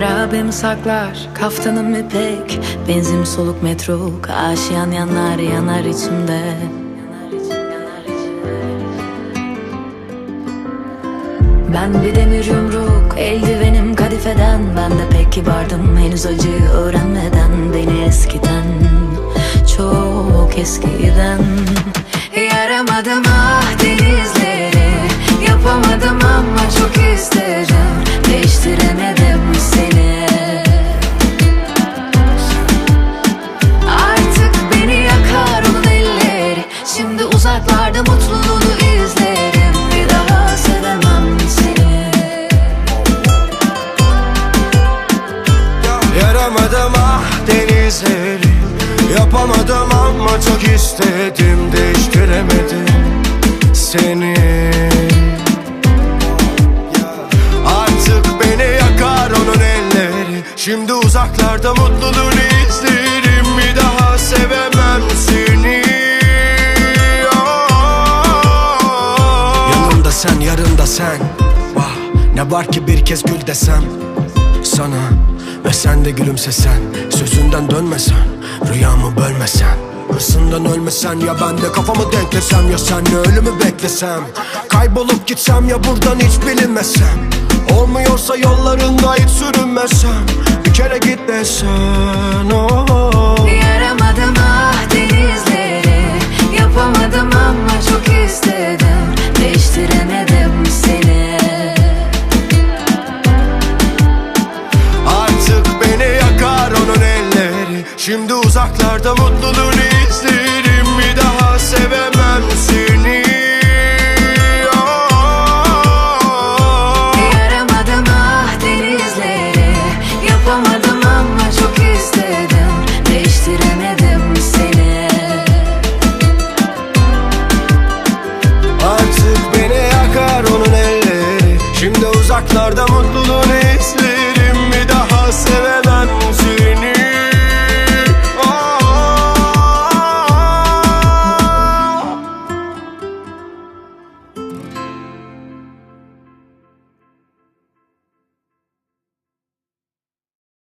Kalbim saklar, kaftanım ipek. Benzin soluk metro, aşiyan yanar yanar içimde. Ben bir demir yumruk, eldivenim kadifeden. Ben de pek kibardım henüz acıyı öğrenmeden. Beni eskiden, çok eskiden. Yaramadım ah denizleri Yapamadım ama çok isterim Yaramadım ah denizleri Yapamadım ama çok istedim Değiştiremedim seni. Artık beni yakar onun elleri Şimdi uzaklarda mutluluğunu Sen yarında sen. Vah ne var ki bir kez gül desem sana Ve sen de gülümsesen Sözünden dönmesen Rüyamı bölmesen. Hırsından ölmesen ya ben de kafamı denklesem Ya senle ölümü beklesem. Kaybolup gitsem ya buradan hiç bilinmesem. Olmuyorsa yollarında hiç sürünmesem. Bir kere git desen oh. Şimdi uzaklarda mutluluğunu izlerim Bir daha sevemem seni Oh. Yaramadım ah denizleri Yapamadım ama çok istedim Değiştiremedim seni Artık beni yakar onun elleri Şimdi uzaklarda mutluluğunu